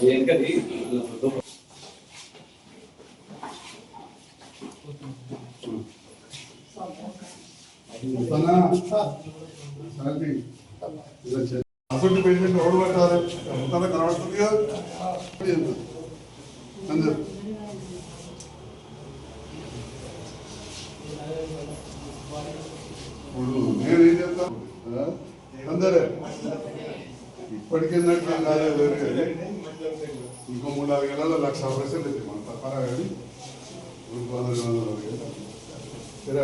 వెనకది అసలు పేషెంట్ ఎవరు పెట్టాలి అంతా కనబడుతుంది కదా అందరు ఇప్పుడు నేను ఏం చెప్తాను ఆ? అందరే ఇప్పటికేందంటే ఏం కాలేదు వేరు కానీ ఇంకో మూడు నాలుగు గంటల లక్ష పైసలు అయితే మన తప్పరా కానీ ఇంకో వందలు వందలు వేలు. సరే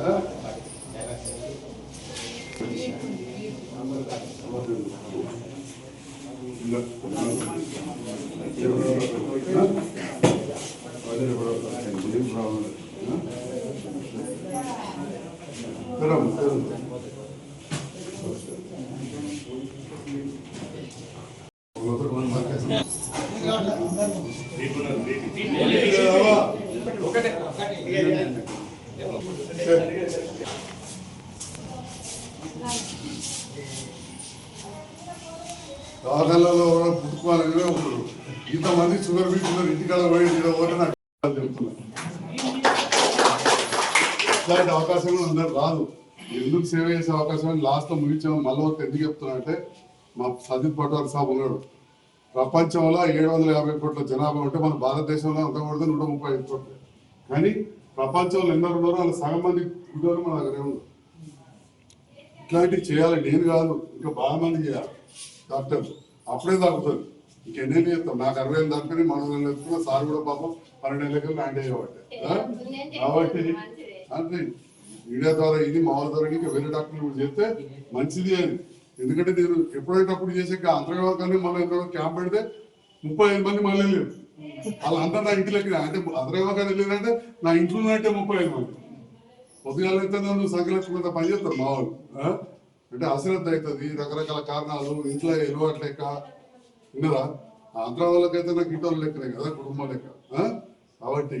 ఆ? దవాఖానలో పుట్టుకోవాలని ఒకరు ఇంతమంది షుగర్ బీచున్నారు ఇంటికాడ పోయి నాకు చెప్తున్నా ఇట్లాంటి అవకాశం అందరు రాదు. ఎందుకు సేవ చేసే అవకాశం లాస్ట్లో ముగించాము మళ్ళీ ఒకటి ఎందుకు చెప్తున్నా అంటే మా సజిత్ పట్వారి సాబ్ ఉన్నాడు. ప్రపంచంలో ఏడు వందల యాభై కోట్ల జనాభా ఉంటే మన భారతదేశంలో అంతకూడదు నూట ముప్పై ఐదు కోట్లు. కానీ ప్రపంచంలో ఎందరు ఉన్నారో వాళ్ళ సగం మంది ఉద్యోగం మన దగ్గరే ఉన్నారు. ఇట్లాంటివి చేయాలి. నేను కాదు ఇంకా బాగా మంది చేయాలి. డాక్టర్ అప్పుడే తగ్గుతుంది ఇంకెన్నేళ్ళు చేస్తాం. నాకు అరవై ఏళ్ళు దాకా మనం వెళ్తున్నా సార్ కూడా పాపం పన్నెండు ఏళ్ళకి ల్యాండ్ అయ్యేవాడు. కాబట్టి అంటే మీడియా ద్వారా ఇది మామూలు ద్వారా ఇంకా వేరే డాక్టర్లు కూడా చేస్తే మంచిది అని. ఎందుకంటే నేను ఎప్పుడైతే అప్పుడు చేసే అంతర్గతంగా మళ్ళీ ఎంతో క్యాంప్ పెడితే ముప్పై ఐదు మంది మళ్ళీ లేదు వాళ్ళంతా నా ఇంటిలోకి అంటే అంతర్గతంగా వెళ్ళారంటే నా ఇంట్లో ఉన్నట్టే ముప్పై ఐదు మంది. అయితే నువ్వు సంకలక్షణంత పని చేస్తారు మా వాళ్ళు? అంటే అశ్రద్ధ అవుతుంది రకరకాల కారణాలు ఇంట్లో ఎలువాటు లెక్క విన్నరా? ఆంధ్ర వాళ్ళకైతే నాకు ఇంటి లెక్కనే కదా కుటుంబం లెక్క. ఆ? కాబట్టి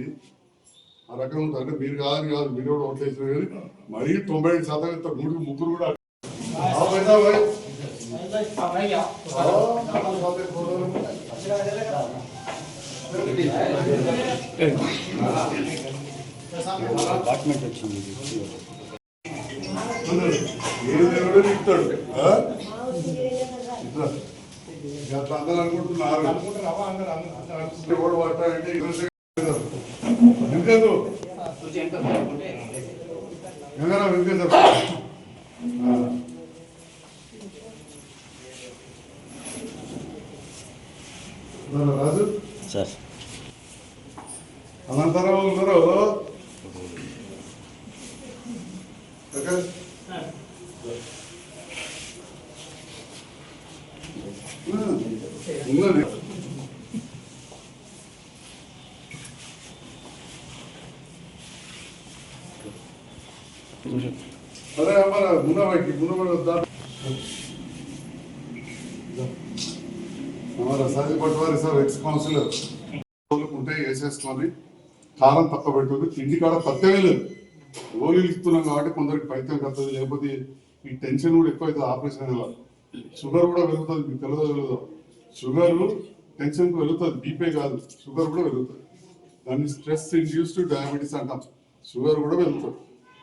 ఆ రకం ఉంటుంది. అంటే మీరు కాదని కాదు మీరు కూడా ఓట్లు వేసిన కానీ మరీ తొంభై ఐదు శాతం ఇస్తారు మూడు ముగ్గురు కూడా అపార్ట్మెంట్ వచ్చింది ఏ దేవుడు ఇస్తాడు అందరూ అనుకుంటున్నారు? ఎవడు పట్టాలంటే రాజు సార్. అనంతరం ఉన్నారు ఉన్నది అదే మన గుణబట్టి గుణబడి మన సహజ పట్టువారి సార్ ఎక్స్ కౌన్సిలర్ ఉంటాయి వేసేసుకోండి. కారం తక్కువ పెట్టుకుంది తిండి కాడ పత్తమే లేదు. గోళీలు ఇస్తున్నాం కాబట్టి కొందరికి పైత్యం కలుగుతుంది. లేకపోతే ఈ టెన్షన్ కూడా ఎక్కువ అవుతుంది ఆపరేషన్ వల్ల షుగర్ కూడా పెరుగుతుంది. మీకు తెలియదో తెలియదు? షుగర్ టెన్షన్ పెరుగుతుంది బీపీ కాదు. షుగర్ కూడా పెరుగుతుంది. దాన్ని స్ట్రెస్ ఇండ్యూస్డ్ డయాబెటీస్ అంటాం. షుగర్ కూడా పెరుగుతుంది.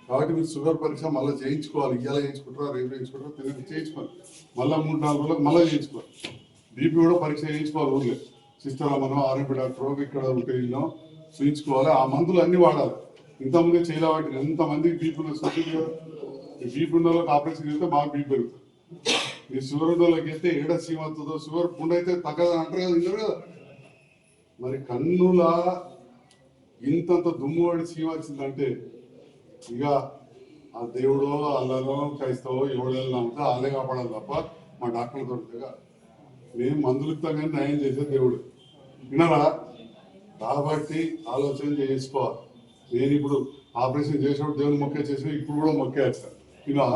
కాబట్టి మీరు షుగర్ పరీక్ష మళ్ళీ చేయించుకోవాలి. ఇవాళ చేయించుకుంటారా రేపు చేయించుకుంటారా తిరిగి చేయించుకోవాలి. మళ్ళీ మూడు నాలుగు రోజులకు మళ్ళీ చేయించుకోవాలి. బీపీ కూడా పరీక్ష చేయించుకోవాలి ఊర్లే. సిస్టర్ మనం ఆర్ఎంపీ డాక్టర్ ఇక్కడ ఉంటే చూయించుకోవాలి. ఆ మందులు అన్ని వాడాలి. ఇంతమంది చేయలేవాటి ఎంతమందికి బీపీ ఉన్న చూసింది ఈ బీపీ ఉన్న వాళ్ళకి ఆపరేషన్ చేస్తే బాగా బీపీ పెరుగుతుంది. ఈ షుగర్ ఉన్న వాళ్ళకి అయితే ఏడ సీమ షుగర్ పుండు అయితే తగ్గదని అంటారు కదా ఇందరు కదా? మరి కన్నుల ఇంతంత దుమ్ము పడి సీమ ఇక ఆ దేవుడో అల్లలో క్రైస్తవో ఎవడో నమ్మితే వాళ్ళే కాపాడాలి తప్ప మా డాక్టర్లు దొరుకుతాయి మేము మందులు ఇస్తాం కానీ నయం చేసే దేవుడు. విన్నారా? కాబట్టి ఆలోచన చేసుకోవాలి నేను ఇప్పుడు ఆపరేషన్ చేసినప్పుడు దేవుని మొక్కే చేసిన ఇప్పుడు కూడా మొక్కే ఇలా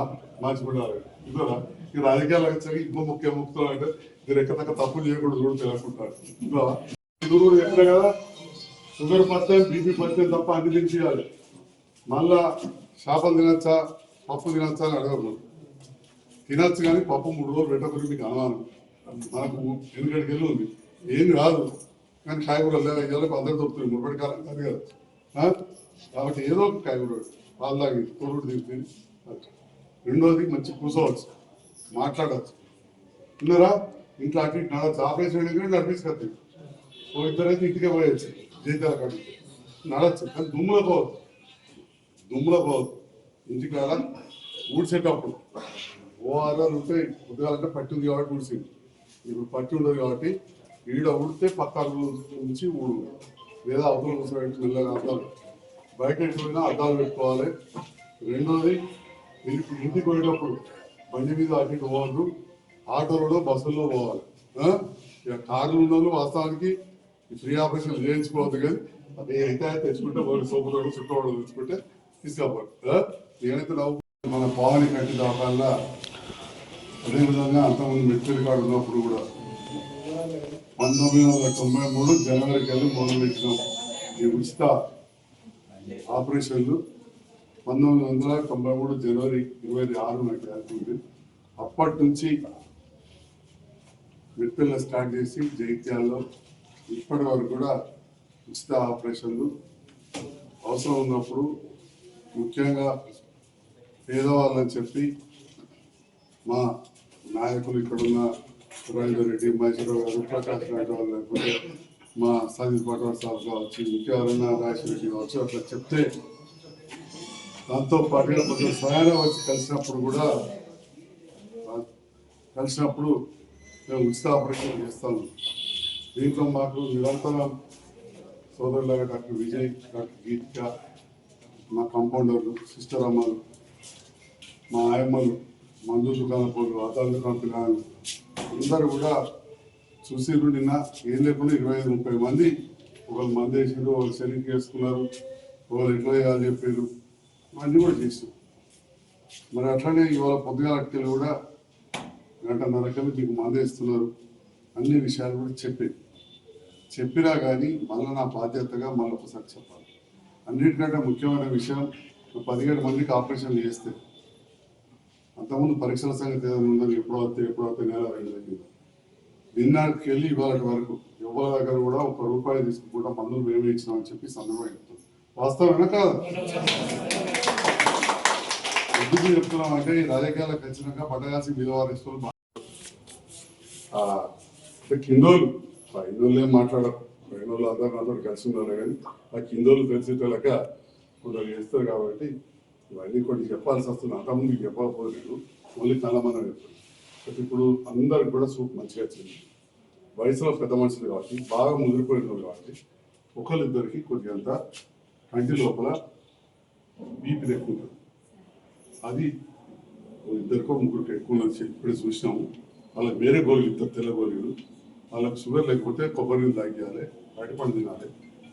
మంచిపడాలి ఇద్దరా ఈ రాజకీయాలు వచ్చాక ఇంకో మొక్కే మొక్కుతాం అంటే మీరు ఎక్కడక్క తప్పులు చేయకూడదు కూడా తెలుసుకుంటారు ఇలా ఇది కూడా కదా షుగర్ పత్తే బీపీ పత్తే తప్ప అన్ని తినిపించాలి మళ్ళా చేపలు తినచ్చా పప్పు తినచ్చా అని అడగరు తినచ్చు కానీ పప్పు మూడు రోజులు పెట్టకపోతే మీకు అనుమానం. మనకు ఎందుకంటే వెళ్ళి ఉంది. ఏం కాదు. కానీ కాయగూర లేదా ఇవాళ అందరూ దొరుకుతుంది మురబడి కాలం కాదు కదా. కాబట్టి ఏదో ఒక కాయగూర పాలు తాగి తోడు తీసుకుని రెండోది మంచి కూర్చోవచ్చు మాట్లాడవచ్చు ఉన్నారా? ఇంట్లో అటు ఇటు నడవచ్చు ఆపరేషన్ అయినా నడిపించుకొచ్చు ఓ ఇద్దరైతే ఇంటికే పోయచ్చు జీతాల కాదు నడవచ్చు కానీ దుమ్ములో పోవద్దు. దుమ్ములో పోవద్దు. ఇంటికాడ ఊడ్చేటప్పుడు ఓ ఆధారాలు ఉంటే ఉదయాలంటే పట్టింది కాబట్టి ఊడ్చింది. ఇప్పుడు పట్టి ఉండదు కాబట్టి ఈడ ఉడితే పక్క నుంచి ఊడు లేదా అవతల కూర్చోబెట్టి మెల్లగా అద్దాలు. బయట ఎటు పోయినా అద్దాలు పెట్టుకోవాలి. రెండోది ఇంటికి పోయేటప్పుడు బండి మీద అటు పోవద్దు. ఆటోలలో బస్సుల్లో పోవాలి. ఇక కార్లు ఉన్న వాస్తవానికి ఫ్రీ ఆపరేషన్ చేయించుకోవద్దు కానీ అది అయితే తెచ్చుకుంటే వాళ్ళు సోపులు చుట్టూ తెచ్చుకుంటే తీసుకోవాలి నేనైతే నవ్వు మన పావని కట్టి దాకా అదేవిధంగా అంతమంది మెట్రిక్ కార్డు ఉన్నప్పుడు కూడా పంతొమ్మిది వందల తొంభై మూడు జనవరికి కల్లా మొదలుపెట్టినాం ఈ ఉచిత ఆపరేషన్లు పంతొమ్మిది వందల తొంభై మూడు జనవరి ఇరవై ఆరు నాకు జరుగుతుంది అప్పటి నుంచి మెట్పిల్ల స్టార్ట్ చేసి జైత్యాల్లో ఇప్పటి వరకు కూడా ఉచిత ఆపరేషన్లు అవసరం ఉన్నప్పుడు ముఖ్యంగా పేదవాళ్ళని చెప్పి మా నాయకులు ఇక్కడున్న సురేందర్ రెడ్డి మహేశ్వరరావు గారు ప్రకాష్ రెడ్డి వాళ్ళు లేకపోతే మా సందీప్ పటవార్ సాబ్ కావచ్చు ఇంకెవరన్నా రాజేష్ కావచ్చు అట్లా చెప్తే దాంతో పాటుగా కొంచెం సహాయంగా వచ్చి కలిసినప్పుడు కూడా కలిసినప్పుడు మేము ఉచిత ఆపరేషన్ చేస్తాము. దీంట్లో మాకు నిరంతరం సోదరులాగా డాక్టర్ విజయ్ డాక్టర్ గీతిక మా కాంపౌండర్లు సిస్టర్ అమ్మలు మా ఆయమ్మలు మందు దుకాణ పోలు అదాలు దుకాణ పిల్లలు అందరూ కూడా చూసిర్రు నిన్న ఏం లేకుండా ఇరవై ఐదు ముప్పై మంది ఒకళ్ళు మంది వేసారు ఒకళ్ళు సెలింగ్ చేసుకున్నారు ఒకళ్ళు ఎట్లా చేయాలి చెప్పారు అన్నీ కూడా చేసాం మరి అట్లనే ఇవాళ పొద్దుగా అట్టుకెళ్ళి కూడా గంటన్నరకల్లి మీకు మందేస్తున్నారు. అన్ని విషయాలు కూడా చెప్పి. చెప్పినా కానీ మళ్ళీ నా బాధ్యతగా మళ్ళీ ఒకసారి చెప్పాలి. అన్నిటికంటే ముఖ్యమైన విషయం పదిహేడు మందికి ఆపరేషన్ చేస్తే అంతకుముందు పరీక్షల సంగతి ఏదైనా ఉందని ఎప్పుడు వస్తే ఎప్పుడు వస్తే నెల రెండు దగ్గర నిన్నటికి వెళ్ళి ఇవాళ వరకు ఎవరి దగ్గర కూడా ఒక రూపాయి తీసుకుంటా మందులు మేమే ఇచ్చినామని చెప్పి సందర్భంగా చెప్తాం వాస్తవమేనా కాదు? ఎందుకు చెప్తున్నామంటే ఈ రాజకీయాలకు ఖచ్చితంగా పట్టగాల్సి విలువారిస్తులు కిందోలు పైనోళ్ళు ఏం మాట్లాడరు. పైనోళ్ళు అందరు అందరు కలిసి ఉన్నారు కానీ ఆ కిందోళ్ళు తెలిసేటలక కొందరు చేస్తారు కాబట్టి ఇవన్నీ కొన్ని చెప్పాల్సి వస్తుంది. అంతకుముందు చెప్పకపోలేదు. ఓన్లీ తలమనం చెప్తారు బట్ ఇప్పుడు అందరికి కూడా సూప్ మంచిగా వచ్చింది. వయసులో పెద్ద మనుషులు కాబట్టి బాగా ముదిరిపోయిన వాళ్ళు కాబట్టి ఒకరిద్దరికి కొద్దిగంత కంటి లోపల బీపీ ఎక్కువ ఉంటుంది. అది ఇద్దరికో ముగ్గురికి ఎక్కువ నుంచి చెప్పి చూసినాము. వాళ్ళకి వేరే గోళీలు ఇద్దరు తెల్ల గోళీలు. వాళ్ళకి షుగర్ లేకపోతే కొబ్బరి నీళ్ళు తాగియాలి అరటిపండు తినాలి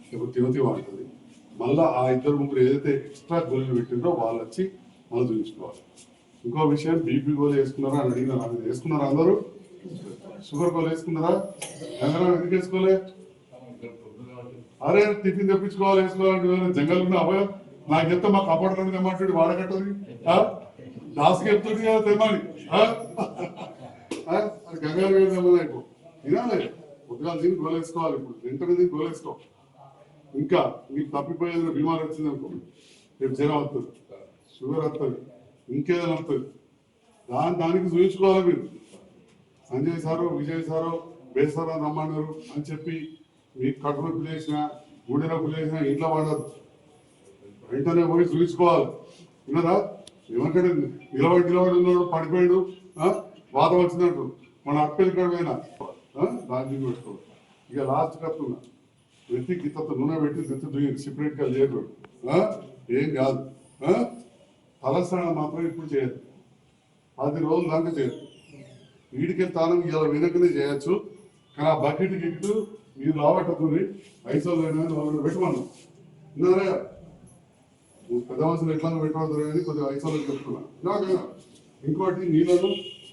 లేకపోతే తినతి ఉంటుంది మళ్ళీ ఆ ఇద్దరు ముగ్గురు ఏదైతే ఎక్స్ట్రా గోళీలు పెట్టిందో వాళ్ళు వచ్చి మళ్ళీ చూపించుకోవాలి. ఇంకో విషయం బీపీ గోళీ వేసుకున్నారా అని అడిగినారు. అది వేసుకున్నారా అందరూ? షుగర్ గోళీ వేసుకున్నారా? అందరూ ఎందుకు వేసుకోలే? అరే టిఫిన్ తెప్పించుకోవాలి వేసుకోవాలంటే జంగల్ ఉన్న అభయం నాకు చెప్తే మా కపడతాడు తెమ్మంటాడు వాడగట్టది దాసుకి చెప్తుంది కదా తెమ్మని ఆ? అది గంగారు గారు వినాలి. పొద్దుగా దీన్ని గోలేసుకోవాలి ఇప్పుడు. వెంటనే దీన్ని గోలేసుకో ఇంకా మీకు తప్పిపోయేది బీమార్ వచ్చింది అనుకో రేపు జ్వరం వస్తుంది షుగర్ వస్తుంది ఇంకేదైనా వస్తుంది దాని దానికి చూపించుకోవాలి మీరు. సంజయ్ సారు విజయ్ సారు బేసారా రమ్మన్నారు అని చెప్పి మీకు కడుపు నొప్పి లేచిన గుండె నొప్పి ఇంట్లో వాడదు వెంటనే పోయి చూపించుకోవాలి విన్నారా ఏమంటాడు నిలబడి నిలబడి ఉన్నాడు పడిపోయాడు వాత వచ్చినట్టు. మన అక్కలు ఇక్కడ పోయినా దాన్ని పెట్టుకోవాలి ఇక లాస్ట్ కట్టున్నా వెతికి గిత్త నూనె పెట్టి దిత్తు దుయ్యి సెపరేట్గా ఏం కాదు. తలస్నానం మాత్రం ఇప్పుడు చేయదు. పది రోజుల దాకా చేయదు. వీడికి తానం ఇలా వెనకనే చేయొచ్చు. కానీ ఆ బకెట్ గిట్టు మీరు లావట్టుకుని ఐసోలు పెట్టమన్నాం విన్నారా? నువ్వు పెద్ద మనుషులు ఎట్లా పెట్టవద్దు అని కొద్దిగా ఐసోలు చెప్తున్నా. ఇలాగా ఇంకోటి నీళ్ళను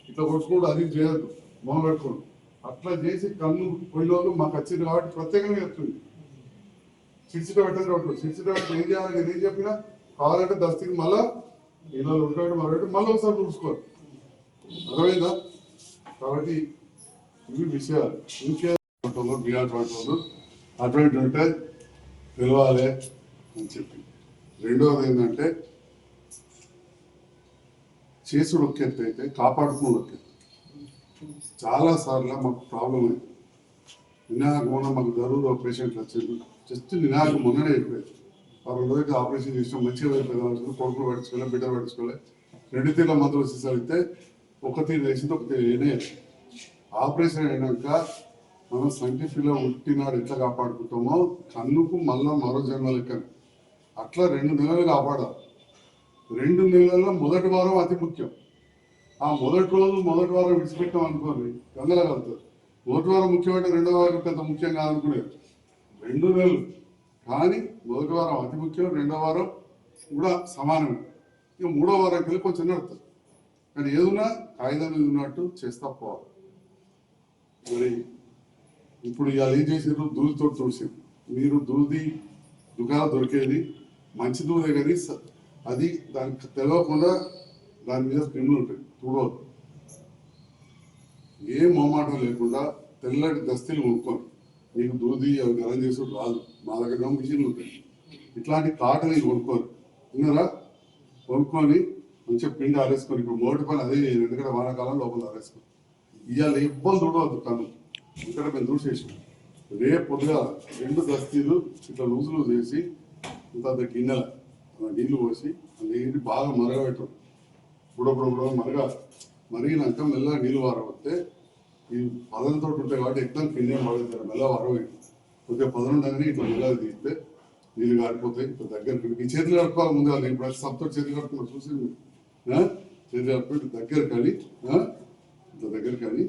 ఇట్లా కొట్టుకోడు అది చేయద్దు. మొదలు పెట్టుకోండి అట్లా చేసి కన్ను పోయిన వాళ్ళు మాకు వచ్చింది కాబట్టి ప్రత్యేకంగా చెప్తుంది. సిక్స్టీ పెట్టదు ఒకటి సిక్స్టీ పెట్టి ఏం చేయాలి? నేను ఏం చెప్పినా? కావాలంటే దస్తికి మళ్ళా ఇలా ఉంటాడు మరొకటి మళ్ళీ ఒకసారి చూసుకోవాలి. అర్థమైందా? కాబట్టి ఇవి విషయాలు. ఇంకే బీఆర్ వాళ్ళు అటువంటి ఉంటే పిలవాలి అని చెప్పి. రెండవది ఏంటంటే చేసుడు ఒక్కెత్తు అయితే కాపాడుకుని ఒక్కెత్తు. చాలా సార్లు మాకు ప్రాబ్లం అయింది. నినాక మొన్న మాకు జరువులో ఒక పేషెంట్ వచ్చింది జస్ట్ నినాక మొన్ననే అయిపోయింది. వారం రోజులకి ఆపరేషన్ చేసినాం. మంచిగా అయిపోయింది కొడుకులు పట్టించుకోలే బిడ్డలు పట్టించుకోలే. రెండు తీర్ల మందులు వచ్చేసరిగితే ఒక తీరు వేసింది ఒక తీరు వేయనే ఆపరేషన్ అయినాక మనం సంటిఫీలో ఉట్టినాడు ఎట్లా కాపాడుకుంటామో కన్నుకు మళ్ళా మరో జన్మ లెక్కను అట్లా రెండు నెలలు కాపాడాలి. రెండు నెలల్లో మొదటి వారం అతి ముఖ్యం. ఆ మొదటి రోజు మొదటి వారం విడిచిపెట్టాం అనుకోని గంగల కలుగుతుంది మొదటి వారం ముఖ్యమంటే రెండో వారం పెద్ద ముఖ్యం కాదనుకునేది. రెండు నెలలు. కానీ మొదటి వారం అతి ముఖ్యం రెండో వారం కూడా సమానమే. ఇక మూడో వారం కలిపి కొంచెం నడుతుంది కానీ ఏదైనా కాగితం మీద ఉన్నట్టు చేస్తా పోవాలి. మరి ఇప్పుడు ఇవాళ ఏం చేసారు దూదితో తుడిసారు మీరు దూది దుకాణ దొరికేది మంచి దూదే కానీ స- అది దానికి తెలియకుండా దాని మీద క్రిములు ఉంటాయి. చూడవద్దు ఏ మొహమాటం లేకుండా తెల్లటి దస్తీలు కొనుక్కోండి నీకు దూది అవి గరం చేసుడు రాదు. మా దగ్గర మిషన్లు ఉంటాయి ఇట్లాంటి కాటలు కొనుక్కోరు. విన్నారా కొనుక్కొని మంచిగా పిండి ఆరేసుకొని ఇప్పుడు మోటి పని అదే ఎందుకంటే వానాకాలం లోపల ఆరేసుకొని ఇవాళ ఇబ్బంది చూడవద్దు కన్ను. ఇక్కడ మేము చూసేసాం రేపు పొద్దుగా రెండు దస్తీలు ఇట్లా లూజు లూజ్ చేసి ఇంత అంత గిన్నెల నీళ్ళు పోసి ఆ నీళ్ళు బాగా మరగబెట్టడం కూడా కూడా బుడబుడ మరగ మరిగినాక మెల్ల నీళ్ళు వారబడితే ఈ పదంతో ఉంటాయి కాబట్టి ఎక్కడ కింద పడుతుంది మెల్ల వారబోయి కొద్దిగా పదం ఉండగానే ఇట్లా మెల్లగా తీస్తే నీళ్ళు కారిపోతాయి ఇట్లా దగ్గర ఈ చేతులు కడుపుకోవాలి ముందు నేను ఇప్పుడు సబ్తో చేతులు కడుపుకున్నా చూసి చేతులు కడుక్కొని దగ్గర కానీ ఇంత దగ్గర కానీ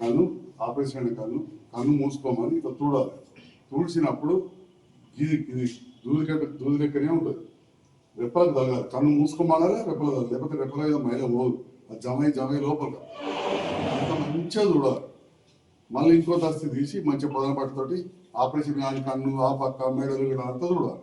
కన్ను ఆపరేషన్ అయిన కన్ను కన్ను మూసుకోమని ఇట్లా చూడాలి తుడిచినప్పుడు ఇది ఇది దూది కట్ట దూది లెక్కనే ఉంటుంది. రెప్పలకు తగలదు కన్ను మూసుకోమనాలి రెప్పలు తగలదు లేకపోతే రెప్పల మీద మైల పోదు ఆ జమై జమై లోపల. అంత మంచిగా చూడాలి. మళ్ళీ ఇంకో దస్తి తీసి మంచిగా బొదన పట్టుతోటి ఆపరేషన్ కానీ కన్ను ఆ పక్క మెడలు కూడా అంతా చూడాలి.